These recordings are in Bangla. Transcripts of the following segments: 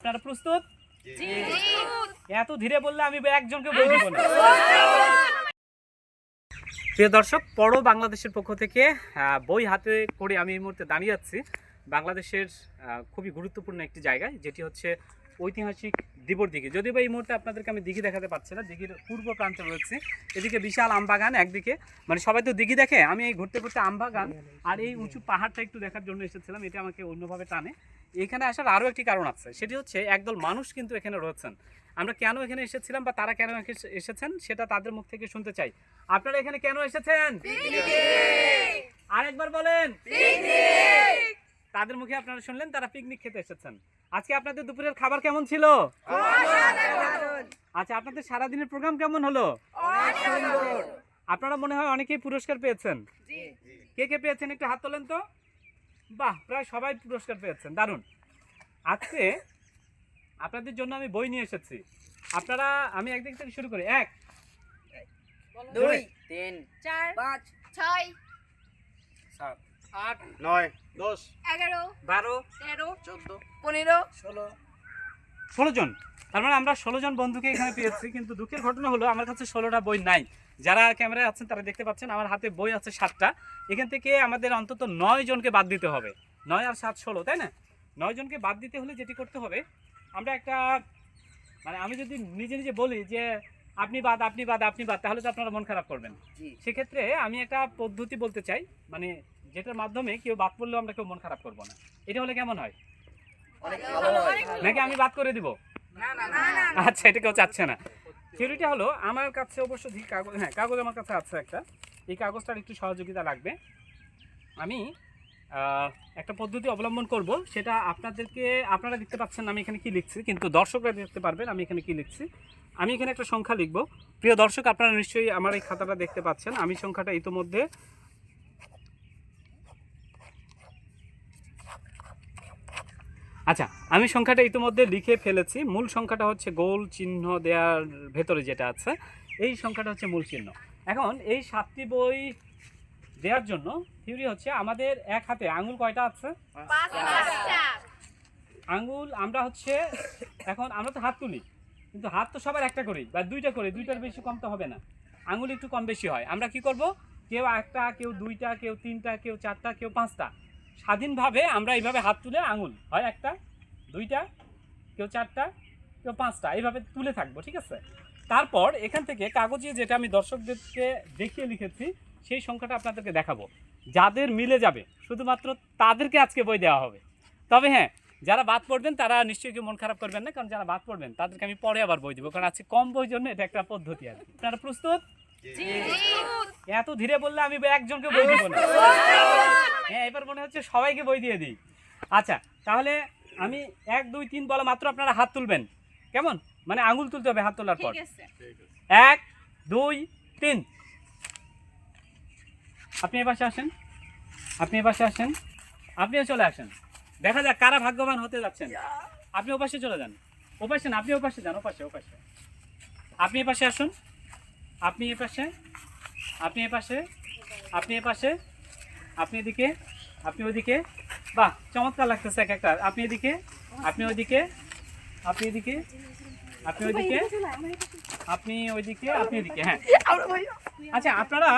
আপনারা প্রস্তুত? এত ধীরে বললে আমি একজনকে দিব না। প্রিয় দর্শক পড়ো বাংলাদেশের পক্ষ থেকে বই হাতে করে আমি এই মুহূর্তে দাঁড়িয়ে আছি। বাংলাদেশের আহ, খুবই গুরুত্বপূর্ণ একটি জায়গায় যেটি হচ্ছে ঐতিহাসিক দিবর দিঘি। যদিও বা এই মুহূর্তে আপনাদেরকে আমি দিঘি দেখাতে পারছি না দিঘির পূর্ব প্রান্তে রয়েছে। এদিকে বিশাল আমবাগান একদিকে। মানে সবাই তো দিঘি দেখে আমি এই ঘুরতে ঘুরতে আমবাগান আর এই উঁচু পাহাড়টা একটু দেখার জন্য এসেছিলাম এটা আমাকে অন্যভাবে টানে। এখানে আসার আরও একটি কারণ আছে। সেটি হচ্ছে একদল মানুষ কিন্তু এখানে রয়েছেন। আমরা কেন এখানে এসেছিলাম বা তারা কেন এসেছেন সেটা তাদের মুখ থেকে শুনতে চাই। আপনারা এখানে কেন এসেছেন? আরেকবার বলেন। তাদের মুখে আপনারা শুনলেন তারা পিকনিক খেতে এসেছেন। আজকে আপনাদের দুপুরের খাবার কেমন ছিল? আচ্ছা আপনাদের সারাদিনের প্রোগ্রাম কেমন হলো? আপনারা মনে হয় অনেকেই পুরস্কার পেয়েছেন। কে কে পেয়েছেন? একটু হাত তোলেন তো। বাহ প্রায় সবাই পুরস্কার পেয়েছেন দারুণ। আজকে আপনাদের জন্য আমি বই নিয়ে এসেছি। আপনারা আমি একদিক থেকে শুরু করি। এক দুই তিন চার পাঁচ ছয় সাত আট নয় দশ এগারো বারো তেরো চোদ্দ পনেরো ষোলো। ষোলো জন। তার মানে আমরা ষোলো জন বন্ধুকে এখানে পেয়েছি কিন্তু দুঃখের ঘটনা হলো আমার কাছে ষোলোটা বই নাই। যারা ক্যামেরায় আছেন তারা দেখতে পাচ্ছেন আমার হাতে বই আছে সাতটা। এখান থেকে আমাদের অন্তত নয় জনকে বাদ দিতে হবে। নয় আর সাত ষোলো তাই না? নয় জনকে বাদ দিতে হলে যেটি করতে হবে আমরা একটা মানে আমি যদি নিজে নিজে বলি যে আপনি বাদ আপনি বাদ আপনি বাদ তাহলে তো আপনারা মন খারাপ করবেন। সেক্ষেত্রে আমি একটা পদ্ধতি বলতে চাই মানে যেটার মাধ্যমে কেউ বাদ পড়লেও আমরা কেউ মন খারাপ করব না। এটা হলে কেমন হয়? নাকি আমি বাদ করে দিব? না না না। আচ্ছা এটা কেউ চাচ্ছে না। থিওরিটা হলো, আমার কাছে অবশ্য কাগজ হ্যাঁ কাগজ আমার কাছে আছে একটা। এই কাগজটার একটু সহযোগিতা লাগবে। আমি একটা পদ্ধতি অবলম্বন করব, সেটা আপনাদেরকে, আপনারা দেখতে পাচ্ছেন আমি এখানে কি লিখছি, কিন্তু দর্শকরা দেখতে পারবেন আমি এখানে কি লিখছি। আমি এখানে একটা সংখ্যা লিখব। প্রিয় দর্শক, আপনারা নিশ্চয়ই আমার এই খাতাটা দেখতে পাচ্ছেন। আমি সংখ্যাটা ইতোমধ্যে আচ্ছা আমি সংখ্যাটা ইতিমধ্যে লিখে ফেলেছি। মূল সংখ্যাটা হচ্ছে গোল চিহ্ন দেওয়ার ভেতরে যেটা আছে এই সংখ্যাটা হচ্ছে মূল চিহ্ন। এখন এই সাতটি বই দেওয়ার জন্য থিওরি হচ্ছে আমাদের এক হাতে আঙুল কয়টা আছে? আঙুল আমরা হচ্ছে এখন আমরা তো হাত তুলি কিন্তু হাত তো সবার একটা করি বা দুইটা করি দুইটার বেশি কম তো হবে না। আঙুল একটু কম বেশি হয়। আমরা কি করব? কেউ একটা কেউ দুইটা কেউ তিনটা কেউ চারটা কেউ পাঁচটা। স্বাধীনভাবে আমরা এইভাবে হাত তুলে আঙুল, হয় একটা, দুইটা, কেউ চারটা, কেউ পাঁচটা, এইভাবে তুলে থাকব, ঠিক আছে? তারপর এখান থেকে কাগজে যেটা আমি দর্শকদেরকে দেখিয়ে লিখেছি, সেই সংখ্যাটা আপনাদেরকে দেখাবো। যাদের মিলে যাবে, শুধুমাত্র তাদেরকে আজকে বই দেওয়া হবে। তবে হ্যাঁ যারা বাদ পড়বেন, তারা নিশ্চয়ই কেউ মন খারাপ করবেন না, কারণ যারা বাদ পড়বেন, তাদেরকে আমি পরে আবার বই দেবো, কারণ আজকে কম বই জন্য এটা একটা পদ্ধতি আর আপনারা প্রস্তুত? এত ধীরে বললে আমি একজনকে বই দিব না। হ্যাঁ এবার মনে হচ্ছে সবাইকে বই দিয়ে দিই। আচ্ছা তাহলে আমি এক দুই তিন বলা মাত্র আপনারা হাত তুলবেন। কেমন? মানে আঙুল তুলতে হবে হাত তোলার পর। এক দুই তিন। আপনি এপাশে আসেন। আপনি এপাশে আসেন। আপনিও চলে আসেন। দেখা যাক কারা ভাগ্যবান হতে যাচ্ছেন। আপনি ওপাশে চলে যান। ওপাশে না আপনি ওপাশে যান ওপাশে ওপাশে আপনি এপাশে আসুন। আপনি এপাশে আপনি এপাশে আপনি এপাশে আপনি এদিকে আপনি ওদিকে বাহ চমৎকার লাগতেছে এক একটা। আপনি এদিকে আপনি ওইদিকে আপনি এদিকে আপনি ওইদিকে আপনি ওইদিকে আপনি এদিকে হ্যাঁ। আচ্ছা আপনারা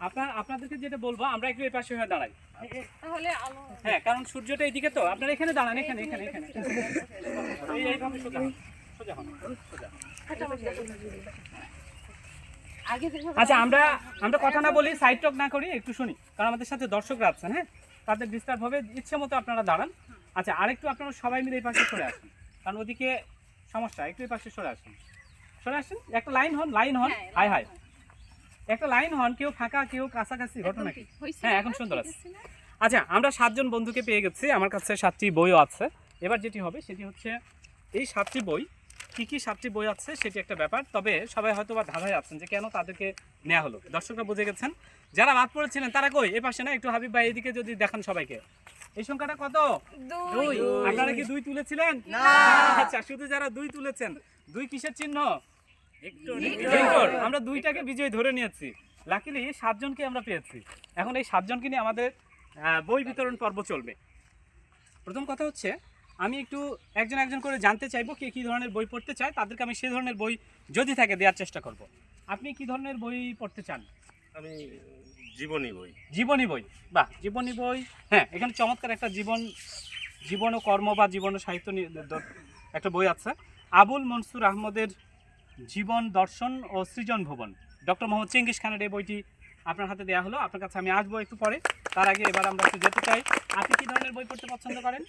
আপনার আপনাদেরকে যেটা বলব আমরা একটু এই পাশে হয়ে দাঁড়াই। হ্যাঁ কারণ সূর্যটা এইদিকে তো। আপনারা এখানে দাঁড়ান এখানে এখানে এখানে। এইভাবে সোজা হন, সোজা হন, সোজা। আচ্ছা আমরা আমরা কথা না বলি সাইড টক না করি একটু শুনি। কারণ আমাদের সাথে দর্শকরা আছেন হ্যাঁ? তাদের ডিস্টার্ব হবে ইচ্ছে মতো আপনারা দাঁড়ান। আচ্ছা আরেকটু আপনারা সবাই মিলে এই পাশে সরে আসুন। কারণ ওদিকে সমস্যা একটু এই পাশে সরে আসুন। সরে আসুন? একটা লাইন হন লাইন হন। হ্যাঁ, হাই হাই। একটা লাইন হন কেউ ফাঁকা কেউ কাছাকাছি ঘটনা কি? হ্যাঁ এখন সুন্দর আছে। আচ্ছা আমরা সাতজন বন্ধুকে পেয়ে গেছি আমার কাছে সাতটি বইও আছে। এবার যেটি হবে সেটি হচ্ছে এই সাতটি বই কী কী সাতটি বই আছে সেটি একটা ব্যাপার। তবে সবাই হয়তো বা ধাঁধায় আছেন যে কেন তাদেরকে নেওয়া হলো। দর্শকরা বুঝে গেছেন। যারা বাদ পড়েছিলেন তারা কই? এ পাশে না একটু হাবিব ভাই এদিকে যদি দেখান সবাইকে। এই সংখ্যাটা কত? দুই। আপনারা কি দুই তুলেছিলেন? আচ্ছা শুধু যারা দুই তুলেছেন দুই কিসের চিহ্ন? আমরা দুইটাকে বিজয় ধরে নিয়েছি। লাকিলি সাতজনকে আমরা পেয়েছি। এখন এই সাতজনকে নিয়ে আমাদের আহ, বই বিতরণ পর্ব চলবে। প্রথম কথা হচ্ছে আমি একটু একজন একজন করে জানতে চাইব কে কী ধরনের বই পড়তে চায়। তাদেরকে আমি সে ধরনের বই যদি থাকে দেওয়ার চেষ্টা করব। আপনি কি ধরনের বই পড়তে চান? আমি জীবনী বই। জীবনী বই? বাহ জীবনী বই। হ্যাঁ এখানে চমৎকার একটা জীবন জীবন ও কর্ম বা জীবন ও সাহিত্য একটা বই আছে। আবুল মনসুর আহমদের জীবন দর্শন ও সৃজন ভুবন। ডক্টর মোহাম্মদ চেঙ্গিস খানের এই বইটি আপনার হাতে দেওয়া হলো। আপনার কাছে আমি আসব একটু পরে। তার আগে এবার আমরা একটু যেতে চাই। আপনি কি ধরনের বই পড়তে পছন্দ করেন?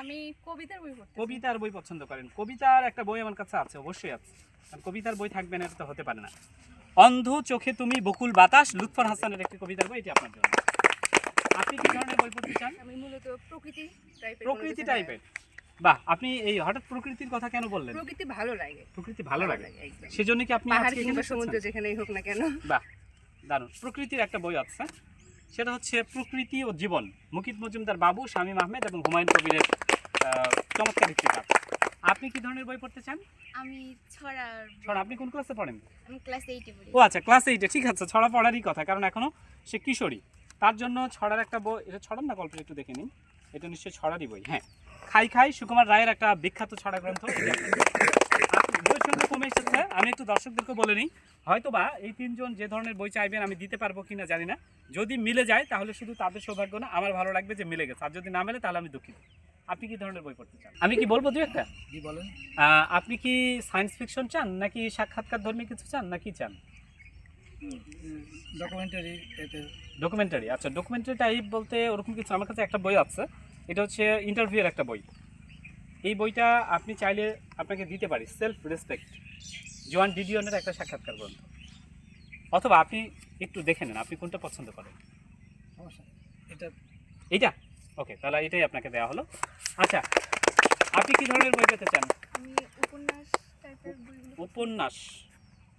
আমি কবিতার বই পড়তে কবিতার বই পছন্দ করেন। কবিতার একটা বই আমার কাছে আছে অবশ্যই আছে। কবিতার বই থাকবে না এটা তো হতে পারে না। অন্ধ চোখে তুমি বকুল বাতাস লুৎফর হাসানের একটি কবিতার বই এটি আপনার জন্য। আপনি কি ধরনের বই পড়তে চান? আমি মূলত প্রকৃতি টাইপের প্রকৃতি টাইপের বাহ আপনি এই হঠাৎ প্রকৃতির কথা কেন বললেন? প্রকৃতি ভালো লাগে। প্রকৃতি ভালো লাগে। সেজন্য কি আপনি পাহাড় আজকে কিংবা সমুদ্র যেখানেই হোক না কেন। বাহ দারুণ। প্রকৃতির একটা বই আছে। সেটা হচ্ছে প্রকৃতি ও জীবন। মুকিত মজুমদার বাবু শামীম আহমেদ এবং হুমায়ুন কবিরের চমৎকার একটি কাজ। আপনি কি ধরনের বই পড়তে চান? আমি ছড়ার ছড়া আপনি কোন ক্লাসে পড়েন? আমি ক্লাস এইটে পড়ি। ও আচ্ছা ক্লাস এইটে ঠিক আছে ছড়া পড়ারই কথা কারণ এখনও সে কিশোরী। তার জন্য ছড়ার একটা বই এটা ছড়ার না গল্পটা একটু দেখে নিন। এটা নিশ্চয়ই ছড়ারই বই হ্যাঁ। খাই খাই সুকুমার রায়ের একটা বিখ্যাত ছড়া গ্রন্থ সংখ্যা কমে এসেছে। আমি একটু দর্শকদেরকে বলে নিই হয়তো বা এই তিনজন যে ধরনের বই চাইবেন আমি দিতে পারব কিনা জানি না। যদি মিলে যায় তাহলে শুধু তাদের সৌভাগ্য না আমার ভালো লাগবে যে মিলে গেছে। আর যদি না মেলে তাহলে আমি দুঃখিত। আপনি কি ধরনের বই পড়তে চান? আমি কি বলব দু একটা? জি বলেন। আপনি কি সায়েন্স ফিকশন চান নাকি সাক্ষাৎকার ধর্মী কিছু চান নাকি চান? ডকুমেন্টারি ডকুমেন্টারি আচ্ছা ডকুমেন্টারি টাইপ বলতে ওরকম কিছু আমার কাছে একটা বই আছে। এটা হচ্ছে ইন্টারভিউয়ের একটা বই। এই বইটা আপনি চাইলে আপনাকে দিতে পারি সেলফ রেসপেক্ট জোয়ান ডিডিয়নের একটা সাক্ষাৎকার গ্রন্থ। অথবা আপনি একটু দেখে নেন আপনি কোনটা পছন্দ করেন। এটা এইটা? ওকে তাহলে এটাই আপনাকে দেওয়া হলো। আচ্ছা আপনি কি ধরনের বই পেতে চান? উপন্যাস উপন্যাস।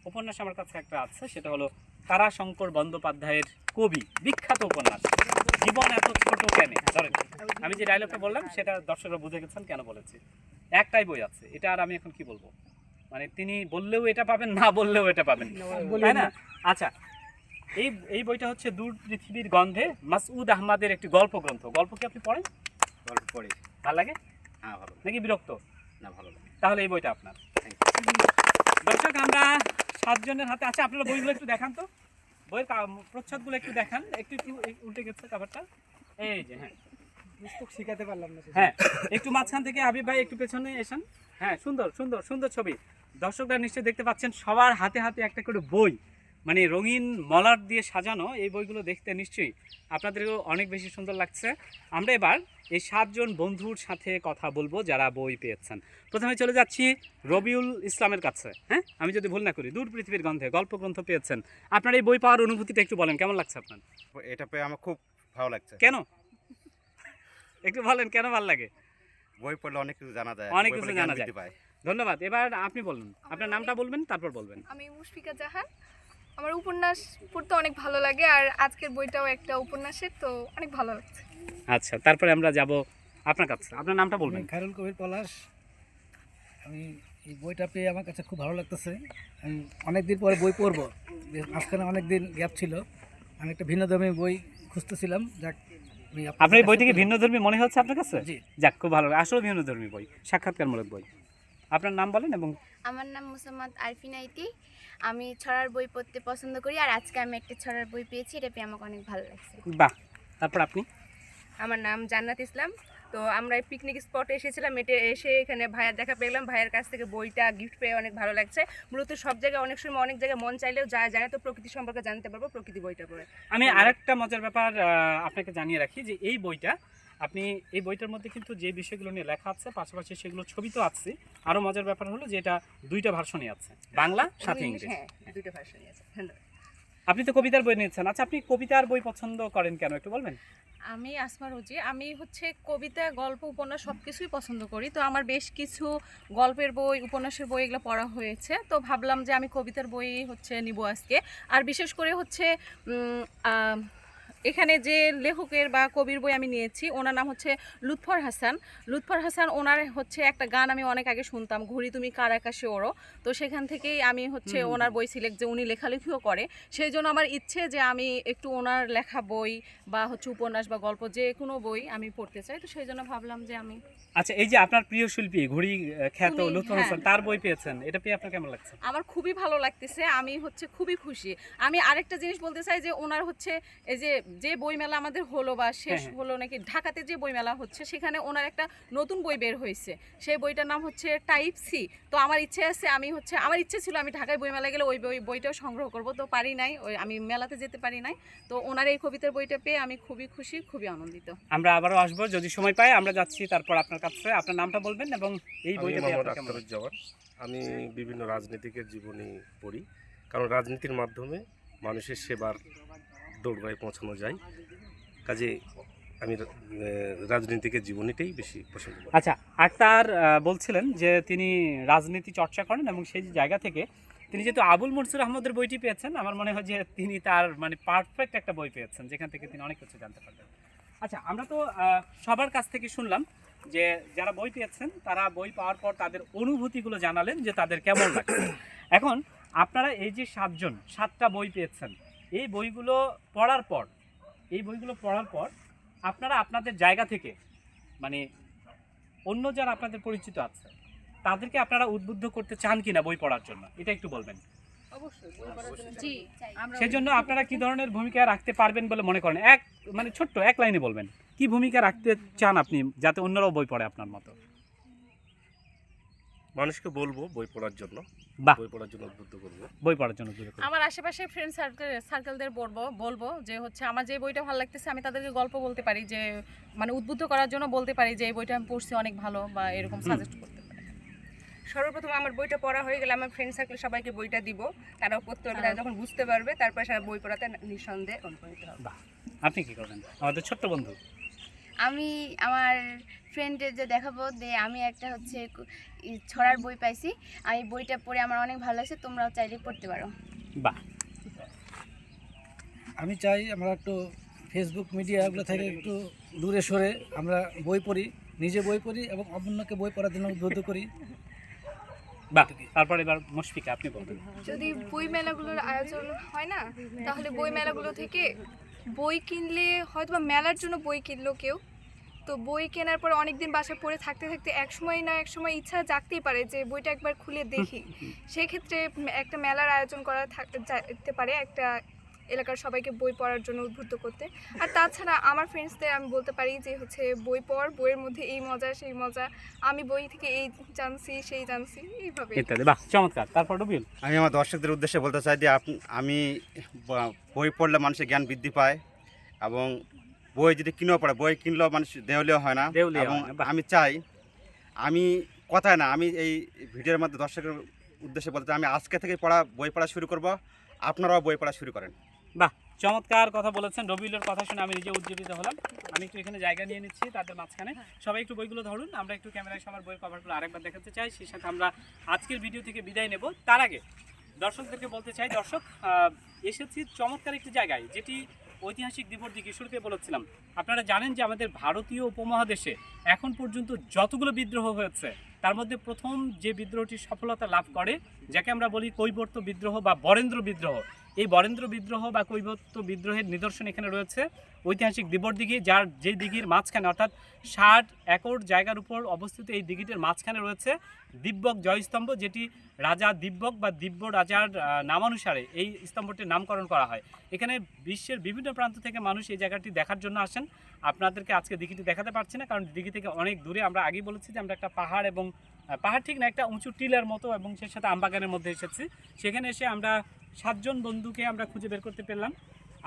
উপন্যাস আমার কাছে একটা আছে সেটা হলো তারাশঙ্কর বন্দ্যোপাধ্যায়ের কবি বিখ্যাত উপন্যাস। জীবন এত ছোট কেন? ধরেন আমি যে ডায়লগটা বললাম সেটা দর্শকরা বুঝে গেছেন কেন বলেছি। একটাই বই আছে এটা আর আমি এখন কি বলব? মানে তিনি বললেও এটা পাবেন না বললেও এটা পাবেন। তাই না? আচ্ছা এই এই বইটা হচ্ছে দূর পৃথিবীর গন্ধে মাসউদ আহমাদের একটি গল্প গ্রন্থ গল্প কি আপনি পড়েন? গল্প পড়ি। ভালো লাগে? হ্যাঁ ভালো নাকি বিরক্ত? না ভালো লাগে। তাহলে এই বইটা আপনার। দর্শক আমরা সাতজনের হাতে আছে আপনারা বইগুলো একটু দেখান তো। বইয়ের প্রচ্ছদগুলো একটু দেখান। একটু একটু উল্টে গেছে কাভারটা এই যে হ্যাঁ। পুস্তক শিখাতে পারলাম না হ্যাঁ একটু মাঝখান থেকে হাবিব ভাই একটু পেছনে এসেন। হ্যাঁ সুন্দর সুন্দর সুন্দর ছবি। দর্শকরা নিশ্চয়ই দেখতে পাচ্ছেন সবার হাতে হাতে একটা করে বই। মানে রঙিন মলার দিয়ে সাজানো এই বইগুলো দেখতে নিশ্চয়ই আপনাদেরও অনেক বেশি সুন্দর লাগছে। আমরা এবার এই সাতজন বন্ধুর সাথে কথা বলব যারা বই পেয়েছেন। প্রথমে চলে যাচ্ছি রবিউল ইসলামের কাছে হ্যাঁ? আমি যদি ভুল না করি দূর পৃথিবীর গন্ধে গল্প গ্রন্থ পেয়েছেন। আপনার এই বই পাওয়ার অনুভূতিটা একটু বলেন কেমন লাগছে আপনার? এটা পেয়ে আমার খুব ভালো লাগছে। কেন? একটু বলেন কেন ভালো লাগে? বই পড়লে অনেক কিছু জানা যায় অনেক কিছু জানা যায়। ধন্যবাদ। এবার আপনি বলুন আপনার নামটা বলবেন তারপর বলবেন। আমি মুশফিকা জাহান উপন্যাস পড়তে অনেক ভালো লাগে আর আজকের বইটাও একটা উপন্যাসের তো অনেক ভালো লাগছে। আচ্ছা তারপরে আমরা যাব আপনার কাছে। আপনার নামটা বলবেন? খায়রুল কবির পলাশ। আমি এই বইটা পেয়ে আমার কাছে খুব ভালো লাগতেছে। আমি অনেক দিন পরে বই পড়ব। মাঝখানে অনেক দিন গ্যাপ ছিল। আমি একটা ভিন্নধর্মী বই খুঁজতেছিলাম। যাক আপনার এই কাছে বইটিকে পেলাম। ভিন্ন ধর্মী মনে হচ্ছে আপনার কাছে? জি। যাক খুব ভালো। আসলে ভিন্ন ধর্মী বই সাক্ষাৎকারমূলক বই। আপনার নাম বলেন এবং আমার নাম মুসাম্মদ আরফিন আইতি। আমি ছড়ার বই পড়তে পছন্দ করি আর আজকে আমি একটা ছড়ার বই পেয়েছি এটা পেয়ে আমাকে অনেক ভালো লাগছে। বাহ তারপর আপনি? আমার নাম জান্নাত ইসলাম। তো আমরা পিকনিক স্পটে এসেছিলাম এটে এসে এখানে ভাইয়ার দেখা পেলাম ভাইয়ের কাছ থেকে বইটা গিফট পেয়ে অনেক ভালো লাগছে। মূলত সব জায়গায় অনেক সময় অনেক জায়গায় মন চাইলেও যা জানে তো প্রকৃতি সম্পর্কে জানতে পারব প্রকৃতি বইটা পড়ে। আমি আরেকটা মজার ব্যাপার আপনাকে জানিয়ে রাখি যে এই বইটা আপনি এই বইটার মধ্যে কিন্তু যে বিষয়গুলো নিয়ে লেখা আছে পাশাপাশি সেগুলো ছবি তো আছে। আরও মজার ব্যাপার হলো যে এটা দুইটা ভার্সনই আছে বাংলা সাথে ইংরেজি হ্যাঁ দুটো ভার্সনই আছে ধন্যবাদ। আপনি তো কবিতার বই নিয়েছেন। আচ্ছা আপনি কবিতার বই পছন্দ করেন কেন একটু বলবেন? আমি আসমা রুজি আমি হচ্ছে কবিতা গল্প উপন্যাস সব কিছুই পছন্দ করি। তো আমার বেশ কিছু গল্পের বই উপন্যাসের বই এগুলো পড়া হয়েছে। তো ভাবলাম যে আমি কবিতার বই হচ্ছে নিব আজকে। আর বিশেষ করে হচ্ছে এখানে যে লেখকের বা কবির বই আমি নিয়েছি ওনার নাম হচ্ছে লুৎফর হাসান। লুৎফর হাসান ওনার হচ্ছে একটা গান আমি অনেক আগে শুনতাম ঘুরি তুমি কার আকাশে ওড়ো। তো সেখান থেকেই আমি হচ্ছে ওনার বই সিলেক্ট যে উনি লেখালেখিও করে। সেই জন্য আমার ইচ্ছে যে আমি একটু ওনার লেখা বই বা হচ্ছে উপন্যাস বা গল্প যে কোনো বই আমি পড়তে চাই। তো সেই জন্য ভাবলাম যে আমি আচ্ছা এই যে আপনার প্রিয় শিল্পী ঘুড়ি আহ, খ্যাত লুৎফর হ্যাঁ। হোসেন তার বই পেয়েছেন। এটা পেয়ে আপনার কেমন লাগছে? আমার খুবই ভালো লাগতেছে আমি হচ্ছে খুবই খুশি। আমি আরেকটা জিনিস বলতে চাই যে ওনার হচ্ছে এই যে যে বইমেলা আমাদের হলো বা শেষ হ্যাঁ। হলো নাকি ঢাকাতে যে বইমেলা হচ্ছে সেখানে ওনার একটা নতুন বই বের হয়েছে। সেই বইটার নাম হচ্ছে টাইপ সি তো আমার ইচ্ছে আছে আমি হচ্ছে আমার ইচ্ছে ছিল আমি ঢাকায় বইমেলা গেলে ওই বই বইটাও সংগ্রহ করব। তো পারি নাই ওই আমি মেলাতে যেতে পারি নাই। তো ওনার এই কবিতার বইটা পেয়ে আমি খুবই খুশি খুবই আনন্দিত। আমরা আবারও আসব যদি সময় পাই আমরা যাচ্ছি তারপর আপনার কাছে। আপনার নামটা বলবেন এবং এই বইটা আমি বিভিন্ন রাজনীতিকের জীবনী পড়ি। কারণ রাজনীতির মাধ্যমে মানুষের সেবার দৌড়গায় পৌঁছানো যায়। কাজে আমি আহ, রাজনীতিকের জীবনীটাই বেশি পছন্দ আচ্ছা আক্তার আহ, বলছিলেন যে তিনি রাজনীতি চর্চা করেন এবং সেই জায়গা থেকে তিনি যেহেতু আবুল মনসুর আহমদের বইটি পেয়েছেন আমার মনে হয় যে তিনি তার মানে পারফেক্ট একটা বই পেয়েছেন যেখান থেকে তিনি অনেক কিছু জানতে পারবেন। আচ্ছা আমরা তো সবার কাছ থেকে শুনলাম যে যারা বই পেয়েছেন তারা বই পাওয়ার পর তাদের অনুভূতিগুলো জানালেন যে তাদের কেমন লাগছে। এখন আপনারা এই যে সাতজন সাতটা বই পেয়েছেন এই বইগুলো পড়ার পর এই বইগুলো পড়ার পর আপনারা আপনাদের জায়গা থেকে মানে অন্য যারা আপনাদের পরিচিত আছে তাদেরকে আপনারা উদ্বুদ্ধ করতে চান কিনা বই পড়ার জন্য? এটা একটু বলবেন। জি আমরা সেজন্য আপনারা কি ধরনের ভূমিকা রাখতে পারবেন বলে মনে করেন? এক মানে ছোট্ট এক লাইনে বলবেন। কি ভূমিকা রাখতে চান আপনি যাতে অন্যরাও বই পড়ে আপনার মতো? মানুষকে বলব বই পড়ার জন্য। বাহ। বই পড়ার জন্য উদ্বুদ্ধ করব। বই পড়ার জন্য উদ্বুদ্ধ করুন। আমার আশেপাশে ফ্রেন্ড সার্কেল সার্কেলদের বলব বলব যে হচ্ছে আমার যে বইটা ভালো লাগতেছে আমি তাদেরকে গল্প বলতে পারি যে মানে উদ্বুদ্ধ করার জন্য বলতে পারি যে এই বইটা আমি পড়ছি অনেক ভালো বা এরকম সাজেস্ট করতে পারি। সর্বপ্রথম আমার বইটা পড়া হয়ে গেলে আমার ফ্রেন্ড সার্কেল সবাইকে বইটা দিব। তারাও পড়তে পারবে তারা যখন বুঝতে পারবে তারপরে সারা বই পড়াতে নিঃসন্দেহে অনুপ্রাণিত হবে। আপনি কি করবেন? আমাদের ছোট্ট বন্ধু। আমি আমার ফ্রেন্ডের যে দেখাবো যে আমি একটা হচ্ছে ছড়ার বই পাইছি। আমি বইটা পড়ে আমার অনেক ভালো লাগছে তোমরাও চাইলে পড়তে পারো। বাহ। আমি চাই আমরা একটু ফেসবুক মিডিয়াগুলো থেকে একটু দূরে সরে আমরা বই পড়ি নিজে বই পড়ি এবং অন্যকে বই পড়ার জন্য উদ্বুদ্ধ করি। বাহ তারপর এবার মুশফিকা আপনি বলবেন। যদি বই মেলাগুলোর আয়োজন হয় না তাহলে বই মেলাগুলো থেকে বই কিনলে হয়তো বা মেলার জন্য বই কিনলো কেউ। তো বই কেনার পর অনেক দিন বাসায় পড়ে থাকতে থাকতে এক সময় না এক সময় ইচ্ছা জাগতেই পারে যে বইটা একবার খুলে দেখি। সেই ক্ষেত্রে একটা মেলার আয়োজন করা থাক- যেতে পারে একটা এলাকার সবাইকে বই পড়ার জন্য উদ্বুদ্ধ করতে। আর তাছাড়া আমার ফ্রেন্ডসদের আমি বলতে পারি যে হচ্ছে বই পড় বইয়ের মধ্যে এই মজা সেই মজা আমি বই থেকে এই জানছি সেই জানছি এইভাবে। ইত্যাদি। বাহ চমৎকার। তারপর রবিউল? আমি আমার দর্শকদের উদ্দেশ্যে বলতে চাই যে আমি বই পড়লে মানুষের জ্ঞান বৃদ্ধি পায় এবং বই যদি কিনেও পড়ে বই কিনলেও মানুষ দেউলিও হয় না। এবং। আমি চাই আমি কথায় না আমি এই ভিডিওর মধ্যে দর্শকের উদ্দেশ্যে বলতে আমি আজকে থেকে পড়া বই পড়া শুরু করব। আপনারাও বই পড়া শুরু করেন। বাহ চমৎকার কথা বলেছেন। রবিউলের কথা শুনে আমি নিজে উজ্জীবিত হলাম। আমি একটু এখানে জায়গা নিয়ে নিচ্ছি তাদের মাঝখানে। সবাই একটু বইগুলো ধরুন আমরা একটু ক্যামেরায় সবার বই কভারগুলো আরেকবার দেখাতে চাই। সেই সাথে আমরা আজকের ভিডিও থেকে বিদায় নেব। তার আগে দর্শকদেরকে বলতে চাই দর্শক এসেছি চমৎকার একটি জায়গায় যেটি ঐতিহাসিক দিবস দিকে শুরুতে বলেছিলাম। আপনারা জানেন যে আমাদের ভারতীয় উপমহাদেশে এখন পর্যন্ত যতগুলো বিদ্রোহ হয়েছে, তার মধ্যে প্রথম যে বিদ্রোহটি সফলতা লাভ করে, যাকে আমরা বলি কৈবর্ত বিদ্রোহ বা বরেন্দ্র বিদ্রোহ এই বরেন্দ্র বিদ্রোহ বা কৈবর্ত বিদ্রোহের নিদর্শন এখানে রয়েছে। ঐতিহাসিক দিবর দিঘি, যার যে দিঘির মাঝখানে, অর্থাৎ ষাট একর জায়গার উপর অবস্থিত এই দিঘিটির মাঝখানে রয়েছে দিব্যক জয়স্তম্ভ, যেটি রাজা দিব্যক বা দিব্য রাজার নামানুসারে এই স্তম্ভটির নামকরণ করা হয়। এখানে বিশ্বের বিভিন্ন প্রান্ত থেকে মানুষ এই জায়গাটি দেখার জন্য আসেন। আপনাদেরকে আজকে দিঘিটি দেখাতে পারছি না, কারণ দিঘি থেকে অনেক দূরে। আমরা আগেই বলেছি যে আমরা একটা পাহাড় এবং পাহাড় ঠিক না, একটা উঁচু টিলার মতো এবং সেই সাথে আমবাগানের মধ্যে এসেছি। সেখানে এসে আমরা সাতজন বন্ধুকে আমরা খুঁজে বের করতে পেলাম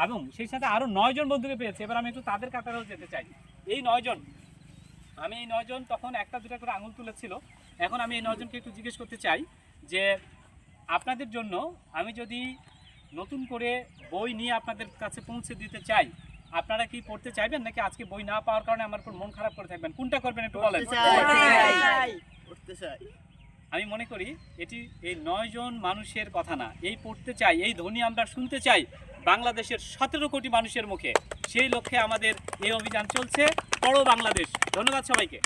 এবং সেই সাথে আরও নয়জন বন্ধুকে পেয়েছি। এবার আমি একটু তাদের কাতারেও যেতে চাই। এই নয়জন আমি এই নয়জন তখন একটা দুটা করে আঙুল তুলেছিল। এখন আমি এই নয়জনকে একটু জিজ্ঞেস করতে চাই যে আপনাদের জন্য আমি যদি নতুন করে বই নিয়ে আপনাদের কাছে পৌঁছে দিতে চাই আপনারা কি পড়তে চাইবেন নাকি আজকে বই না পাওয়ার কারণে আমার উপর মন খারাপ করে থাকবেন? কোনটা করবেন একটু বলেন। আমি মনে করি এটি এই নয়জন মানুষের কথা না। এই পড়তে চাই, এই ধ্বনি আমরা শুনতে চাই বাংলাদেশের সতেরো কোটি মানুষের মুখে। সেই লক্ষ্যে আমাদের এই অভিযান চলছে, বড় বাংলাদেশ। ধন্যবাদ সবাইকে।